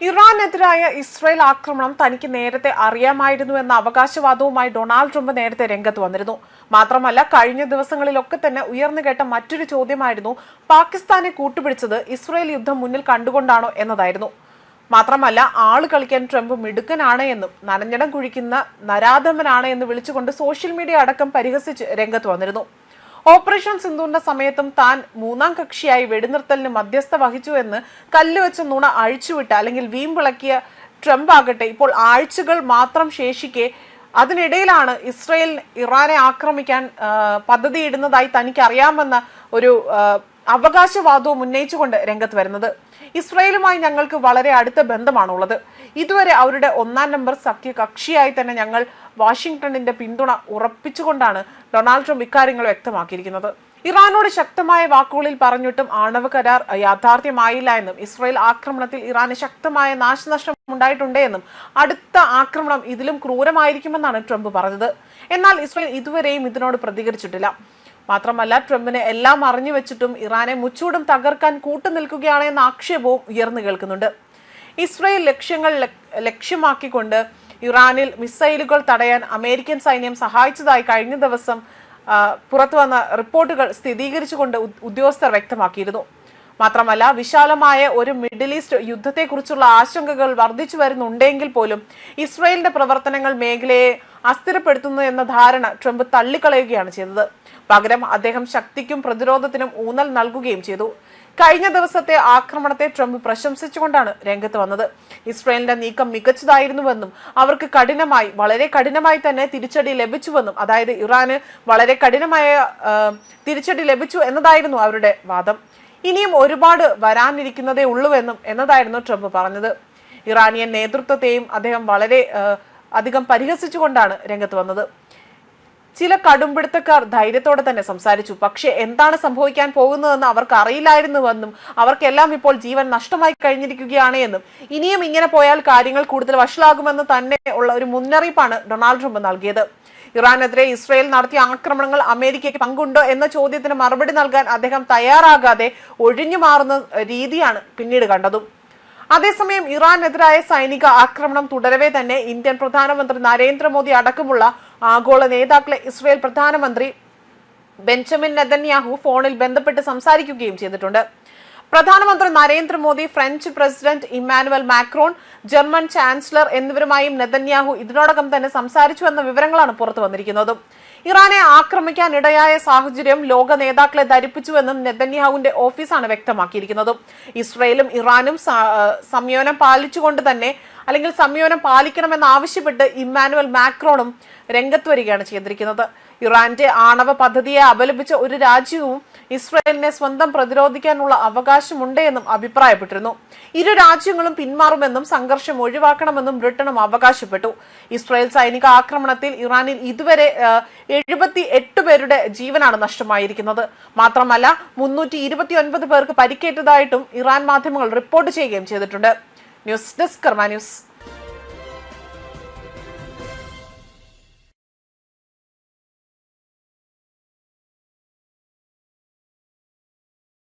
ഇറാനെതിരായ Israel ആക്രമണം തനിക്ക് നേരത്തെ അറിയാമായിരുന്നു എന്ന അവകാശവാദവുമായി ഡൊണാൾഡ് ട്രംപ് നേരത്തെ രംഗത്ത് വന്നിരുന്നു. മാത്രമല്ല കഴിഞ്ഞ ദിവസങ്ങളിലൊക്കെ തന്നെ ഉയർന്നു കേട്ട മറ്റൊരു ചോദ്യമായിരുന്നു പാകിസ്ഥാനെ കൂട്ടുപിടിച്ചത് ഇസ്രയേൽ യുദ്ധം മുന്നിൽ കണ്ടുകൊണ്ടാണോ എന്നതായിരുന്നു. മാത്രമല്ല ആൾ കളിക്കാൻ ട്രംപ് മിടുക്കനാണ് എന്നും നനഞ്ഞടം കുഴിക്കുന്ന നരാധമനാണ് എന്ന് വിളിച്ചുകൊണ്ട് സോഷ്യൽ മീഡിയ അടക്കം പരിഹസിച്ച് രംഗത്ത് വന്നിരുന്നു. ഓപ്പറേഷൻ സിന്ധുവിന്റെ സമയത്തും താൻ മൂന്നാം കക്ഷിയായി വെടിനിർത്തലിന് മധ്യസ്ഥ വഹിച്ചു എന്ന് കല്ലുവെച്ച നുണ അഴിച്ചുവിട്ട അല്ലെങ്കിൽ വീമ്പിളക്കിയ ട്രംപ് ആകട്ടെ ഇപ്പോൾ ആഴ്ചകൾ മാത്രം ശേഷിക്കെ അതിനിടയിലാണ് ഇസ്രയേൽ ഇറാനെ ആക്രമിക്കാൻ പദ്ധതിയിടുന്നതായി തനിക്കറിയാമെന്ന ഒരു അവകാശവാദവും ഉന്നയിച്ചുകൊണ്ട് രംഗത്ത് വരുന്നത്. ഇസ്രയേലുമായി ഞങ്ങൾക്ക് വളരെ അടുത്ത ബന്ധമാണുള്ളത്. ഇതുവരെ അവരുടെ ഒന്നാം നമ്പർ സഖ്യ കക്ഷിയായി തന്നെ ഞങ്ങൾ വാഷിംഗ്ടണിന്റെ പിന്തുണ ഉറപ്പിച്ചുകൊണ്ടാണ് ഡൊണാൾഡ് ട്രംപ് ഇക്കാര്യങ്ങൾ വ്യക്തമാക്കിയിരിക്കുന്നത്. ഇറാനോട് ശക്തമായ വാക്കുകളിൽ പറഞ്ഞിട്ടും ആണവ കരാർ യാഥാർത്ഥ്യമായില്ല എന്നും ഇസ്രായേൽ ആക്രമണത്തിൽ ഇറാന് ശക്തമായ നാശനഷ്ടം ഉണ്ടായിട്ടുണ്ട് എന്നും അടുത്ത ആക്രമണം ഇതിലും ക്രൂരമായിരിക്കുമെന്നാണ് ട്രംപ് പറഞ്ഞത്. എന്നാൽ ഇസ്രായേൽ ഇതുവരെയും ഇതിനോട് പ്രതികരിച്ചിട്ടില്ല. മാത്രമല്ല ട്രംപിനെ എല്ലാം അറിഞ്ഞു വെച്ചിട്ടും ഇറാനെ മുച്ചൂടും തകർക്കാൻ കൂട്ടുനിൽക്കുകയാണ് എന്ന ആക്ഷേപവും ഉയർന്നു കേൾക്കുന്നുണ്ട്. ഇസ്രയേൽ ലക്ഷ്യങ്ങൾ ലക്- ലക്ഷ്യമാക്കിക്കൊണ്ട് ഇറാനിൽ മിസൈലുകൾ തടയാൻ അമേരിക്കൻ സൈന്യം സഹായിച്ചതായി കഴിഞ്ഞ ദിവസം പുറത്തുവന്ന പുറത്തു വന്ന റിപ്പോർട്ടുകൾ സ്ഥിരീകരിച്ചുകൊണ്ട് ഉദ്- ഉദ്യോഗസ്ഥർ വ്യക്തമാക്കിയിരുന്നു. മാത്രമല്ല വിശാലമായ ഒരു മിഡിൽ ഈസ്റ്റ് യുദ്ധത്തെക്കുറിച്ചുള്ള ആശങ്കകൾ വർദ്ധിച്ചു വരുന്നുണ്ടെങ്കിൽ പോലും ഇസ്രയേലിന്റെ പ്രവർത്തനങ്ങൾ മേഖലയെ അസ്ഥിരപ്പെടുത്തുന്നു എന്ന ധാരണ ട്രംപ് തള്ളിക്കളയുകയാണ് ചെയ്തത്. പകരം അദ്ദേഹം ശക്തിക്കും പ്രതിരോധത്തിനും ഊന്നൽ നൽകുകയും ചെയ്തു. കഴിഞ്ഞ ദിവസത്തെ ആക്രമണത്തെ ട്രംപ് പ്രശംസിച്ചുകൊണ്ടാണ് രംഗത്ത് വന്നത്. ഇസ്രയേലിന്റെ നീക്കം മികച്ചതായിരുന്നുവെന്നും അവർക്ക് കഠിനമായി വളരെ കഠിനമായി തന്നെ തിരിച്ചടി ലഭിച്ചുവെന്നും അതായത് ഇറാന് വളരെ കഠിനമായ തിരിച്ചടി ലഭിച്ചു എന്നതായിരുന്നു അവരുടെ വാദം. ഇനിയും ഒരുപാട് വരാനിരിക്കുന്നതേ ഉള്ളൂവെന്നും എന്നതായിരുന്നു ട്രംപ് പറഞ്ഞത്. ഇറാനിയൻ നേതൃത്വത്തെയും അദ്ദേഹം വളരെ അധികം പരിഹസിച്ചുകൊണ്ടാണ് രംഗത്ത് വന്നത്. ചില കടുംപിടുത്തക്കാർ ധൈര്യത്തോടെ തന്നെ സംസാരിച്ചു. പക്ഷേ എന്താണ് സംഭവിക്കാൻ പോകുന്നതെന്ന് അവർക്ക് അറിയില്ലായിരുന്നുവെന്നും അവർക്കെല്ലാം ഇപ്പോൾ ജീവൻ നഷ്ടമായി കഴിഞ്ഞിരിക്കുകയാണ് എന്നും. ഇനിയും ഇങ്ങനെ പോയാൽ കാര്യങ്ങൾ കൂടുതൽ വഷളാകുമെന്ന് തന്നെ ഉള്ള ഒരു മുന്നറിയിപ്പാണ് ഡൊണാൾഡ് ട്രംപ് നൽകിയത്. ഇറാനെതിരെ ഇസ്രയേൽ നടത്തിയ ആക്രമണങ്ങൾ അമേരിക്കയ്ക്ക് പങ്കുണ്ടോ എന്ന ചോദ്യത്തിന് മറുപടി നൽകാൻ അദ്ദേഹം തയ്യാറാകാതെ ഒഴിഞ്ഞു മാറുന്ന രീതിയാണ് പിന്നീട് കണ്ടതും. അതേസമയം ഇറാനെതിരായ സൈനിക ആക്രമണം തുടരവേ തന്നെ ഇന്ത്യൻ പ്രധാനമന്ത്രി നരേന്ദ്രമോദി അടക്കമുള്ള ആഗോള നേതാക്കളെ ഇസ്രയേൽ പ്രധാനമന്ത്രി ബെഞ്ചമിൻ നെതന്യാഹു ഫോണിൽ ബന്ധപ്പെട്ട് സംസാരിക്കുകയും ചെയ്തിട്ടുണ്ട്. പ്രധാനമന്ത്രി Narendramodi French president Emmanuel Macron German chancellor എന്നിവരുമായും നെതന്യാഹു ഇതിനോടകം തന്നെ സംസാരിച്ചു എന്ന വിവരങ്ങളാണ് പുറത്തു വന്നിരിക്കുന്നത്. ഇറാനെ ആക്രമിക്കാൻ ഇടയായ സാഹചര്യം ലോക നേതാക്കളെ ധരിപ്പിച്ചുവെന്നും നെതന്യാഹുവിന്റെ ഓഫീസാണ് വ്യക്തമാക്കിയിരിക്കുന്നത്. ഇസ്രയേലും ഇറാനും സംയോനം പാലിച്ചുകൊണ്ട് തന്നെ അല്ലെങ്കിൽ സംയോനം പാലിക്കണമെന്ന് ആവശ്യപ്പെട്ട് ഇമ്മാനുവൽ മാക്രോണും രംഗത്ത് വരികയാണ് ചെയ്തിരിക്കുന്നത്. ഇറാന്റെ ആണവ പദ്ധതിയെ അപലപിച്ച ഒരു രാജ്യവും ഇസ്രയേലിനെ സ്വന്തം പ്രതിരോധിക്കാനുള്ള അവകാശമുണ്ട് എന്നും അഭിപ്രായപ്പെട്ടിരുന്നു. ഇരു രാജ്യങ്ങളും പിന്മാറുമെന്നും സംഘർഷം ഒഴിവാക്കണമെന്നും ബ്രിട്ടനും അവകാശപ്പെട്ടു. ഇസ്രായേൽ സൈനിക ആക്രമണത്തിൽ ഇറാനിൽ ഇതുവരെ എഴുപത്തി എട്ട് പേരുടെ ജീവനാണ് നഷ്ടമായിരിക്കുന്നത്. മാത്രമല്ല മുന്നൂറ്റി ഇരുപത്തി ഒൻപത് പേർക്ക് പരിക്കേറ്റതായിട്ടും ഇറാൻ മാധ്യമങ്ങൾ റിപ്പോർട്ട് ചെയ്യുകയും ചെയ്തിട്ടുണ്ട്. News desk Karma news.